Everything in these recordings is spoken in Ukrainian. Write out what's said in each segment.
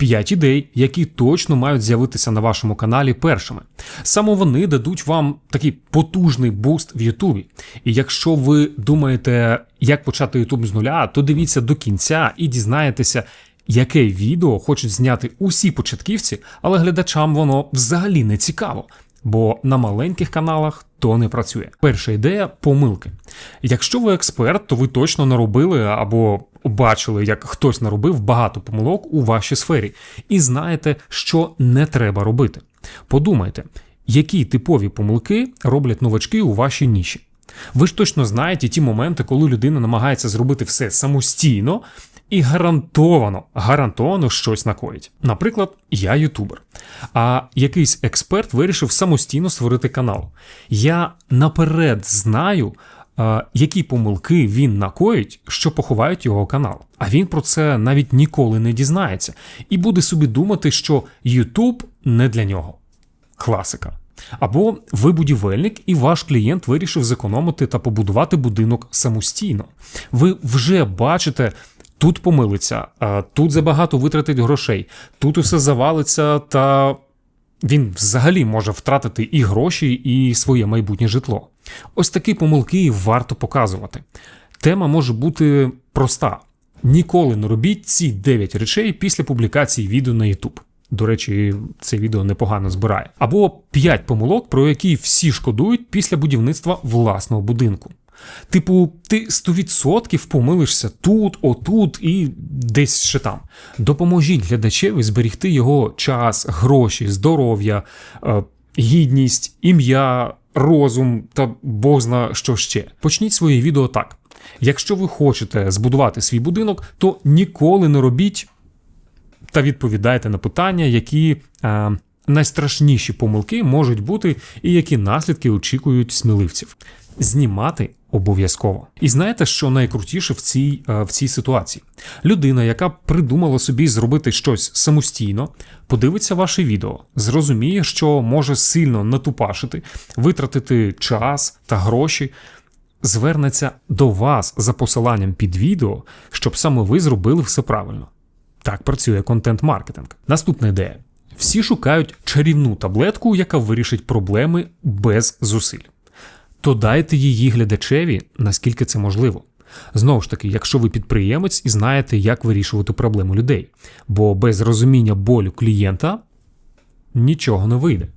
5 ідей, які точно мають з'явитися на вашому каналі першими. Саме вони дадуть вам такий потужний буст в Ютубі. І якщо ви думаєте, як почати Ютуб з нуля, то дивіться до кінця і дізнаєтеся, яке відео хочуть зняти усі початківці, але глядачам воно взагалі не цікаво. Бо на маленьких каналах то не працює. Перша ідея помилки. Якщо ви експерт, то ви точно наробили або бачили, як хтось наробив багато помилок у вашій сфері, і знаєте, що не треба робити. Подумайте, які типові помилки роблять новачки у вашій ніші. Ви ж точно знаєте ті моменти, коли людина намагається зробити все самостійно і гарантовано, гарантовано щось накоїть. Наприклад, я ютубер, а якийсь експерт вирішив самостійно створити канал. Я наперед знаю. Які помилки він накоїть, що поховають його канал. А він про це навіть ніколи не дізнається і буде собі думати, що YouTube не для нього. Класика. Або ви будівельник, і ваш клієнт вирішив зекономити та побудувати будинок самостійно. Ви вже бачите, тут помилиться, тут забагато витратить грошей, тут усе завалиться, та він взагалі може втратити і гроші, і своє майбутнє житло. Ось такі помилки варто показувати. Тема може бути проста: ніколи не робіть ці 9 речей після публікації відео на YouTube. До речі, це відео непогано збирає. Або 5 помилок, про які всі шкодують після будівництва власного будинку. Типу, ти 100% помилишся тут, отут і десь ще там. Допоможіть глядачеві зберігти його час, гроші, здоров'я, е, гідність, ім'я, розум та бог зна що ще. Почніть своє відео так. Якщо ви хочете збудувати свій будинок, то ніколи не робіть та відповідайте на питання, які е, найстрашніші помилки можуть бути, і які наслідки очікують сміливців. Знімати обов'язково. І знаєте, що найкрутіше в цій, е, в цій ситуації? Людина, яка придумала собі зробити щось самостійно, подивиться ваше відео, зрозуміє, що може сильно натупашити, витратити час та гроші. Звернеться до вас за посиланням під відео, щоб саме ви зробили все правильно. Так працює контент-маркетинг. Наступна ідея: всі шукають чарівну таблетку, яка вирішить проблеми без зусиль. То дайте її глядачеві, наскільки це можливо. Знову ж таки, якщо ви підприємець і знаєте, як вирішувати проблему людей, бо без розуміння болю клієнта нічого не вийде.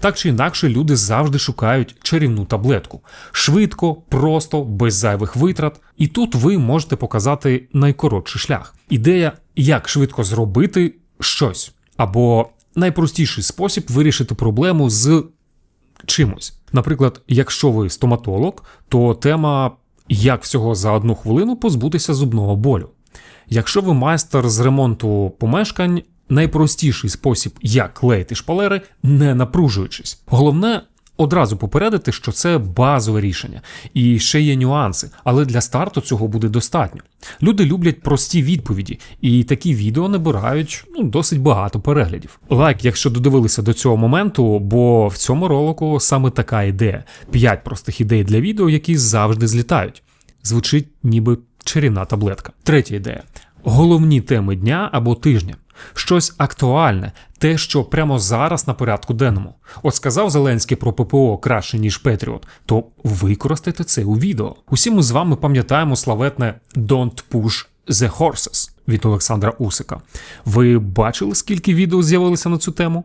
Так чи інакше, люди завжди шукають чарівну таблетку швидко, просто, без зайвих витрат. І тут ви можете показати найкоротший шлях. Ідея, як швидко зробити щось, або найпростіший спосіб вирішити проблему з чимось. Наприклад, якщо ви стоматолог, то тема як всього за одну хвилину позбутися зубного болю. Якщо ви майстер з ремонту помешкань, найпростіший спосіб, як клеїти шпалери, не напружуючись. Головне. Одразу попередити, що це базове рішення, і ще є нюанси, але для старту цього буде достатньо. Люди люблять прості відповіді, і такі відео набирають ну, досить багато переглядів. Лайк, якщо додивилися до цього моменту, бо в цьому ролику саме така ідея: 5 простих ідей для відео, які завжди злітають. Звучить ніби чарівна таблетка. Третя ідея: головні теми дня або тижня. Щось актуальне, те, що прямо зараз на порядку денному. От сказав Зеленський про ППО краще, ніж Петріот, то використайте це у відео. Усі ми з вами пам'ятаємо славетне «Don't push the horses» від Олександра Усика. Ви бачили, скільки відео з'явилося на цю тему?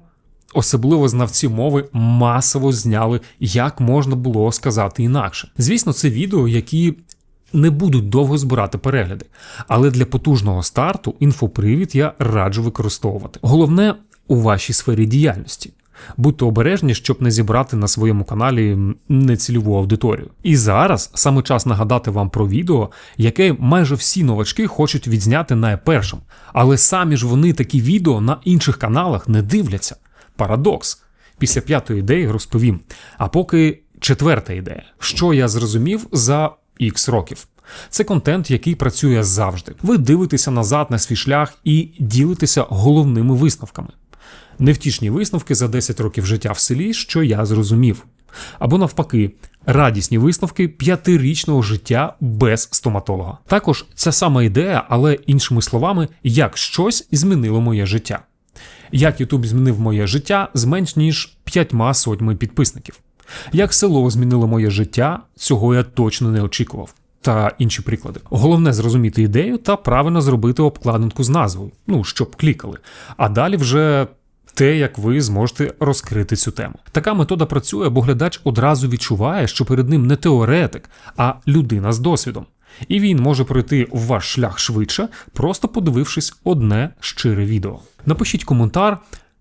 Особливо знавці мови масово зняли, як можна було сказати інакше. Звісно, це відео, які не будуть довго збирати перегляди, але для потужного старту інфопривід я раджу використовувати. Головне у вашій сфері діяльності. Будьте обережні, щоб не зібрати на своєму каналі нецільову аудиторію. І зараз саме час нагадати вам про відео, яке майже всі новачки хочуть відзняти найпершим, але самі ж вони такі відео на інших каналах не дивляться. Парадокс. Після п'ятої ідеї розповім. А поки четверта ідея, що я зрозумів за X років. Це контент, який працює завжди. Ви дивитеся назад на свій шлях і ділитеся головними висновками. Невтішні висновки за 10 років життя в селі, що я зрозумів. Або навпаки, радісні висновки п'ятирічного життя без стоматолога. Також ця сама ідея, але іншими словами, як щось змінило моє життя. Як YouTube змінив моє життя з менш ніж п'ятьма сотнями підписників. Як село змінило моє життя, цього я точно не очікував. Та інші приклади. Головне зрозуміти ідею та правильно зробити обкладинку з назвою, ну щоб клікали. А далі вже те, як ви зможете розкрити цю тему. Така метода працює, бо глядач одразу відчуває, що перед ним не теоретик, а людина з досвідом. І він може пройти в ваш шлях швидше, просто подивившись одне щире відео. Напишіть коментар,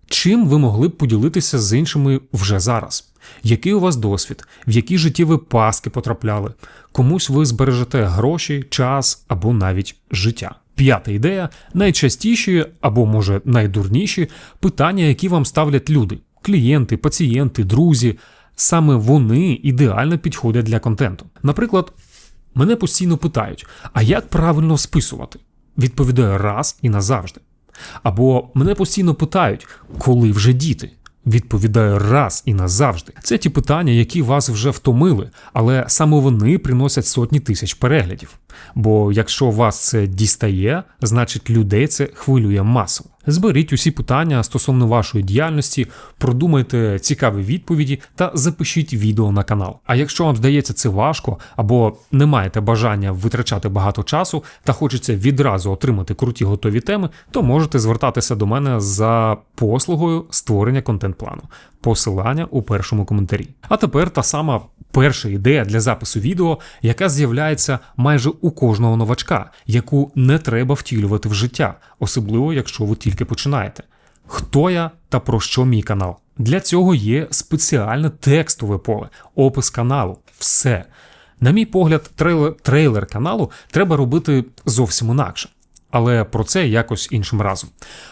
чим ви могли б поділитися з іншими вже зараз. Який у вас досвід, в які життєві паски потрапляли, комусь ви збережете гроші, час або навіть життя. П'ята ідея найчастіші або, може, найдурніші питання, які вам ставлять люди: клієнти, пацієнти, друзі. Саме вони ідеально підходять для контенту. Наприклад, мене постійно питають: а як правильно списувати? Відповідаю раз і назавжди. Або мене постійно питають, коли вже діти. Відповідаю раз і назавжди. Це ті питання, які вас вже втомили, але саме вони приносять сотні тисяч переглядів. Бо якщо вас це дістає, значить людей це хвилює масово. Зберіть усі питання стосовно вашої діяльності, продумайте цікаві відповіді та запишіть відео на канал. А якщо вам здається це важко або не маєте бажання витрачати багато часу та хочеться відразу отримати круті готові теми, то можете звертатися до мене за послугою створення контент-плану. Посилання у першому коментарі. А тепер та сама перша ідея для запису відео, яка з'являється майже у кожного новачка, яку не треба втілювати в життя, особливо якщо ви тільки починаєте. Хто я та про що мій канал? Для цього є спеціальне текстове поле, опис каналу. Все. На мій погляд, трейлер, трейлер каналу треба робити зовсім інакше. Але про це якось іншим разом.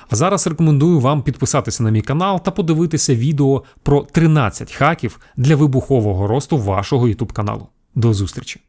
А зараз рекомендую вам підписатися на мій канал та подивитися відео про 13 хаків для вибухового росту вашого YouTube каналу. До зустрічі!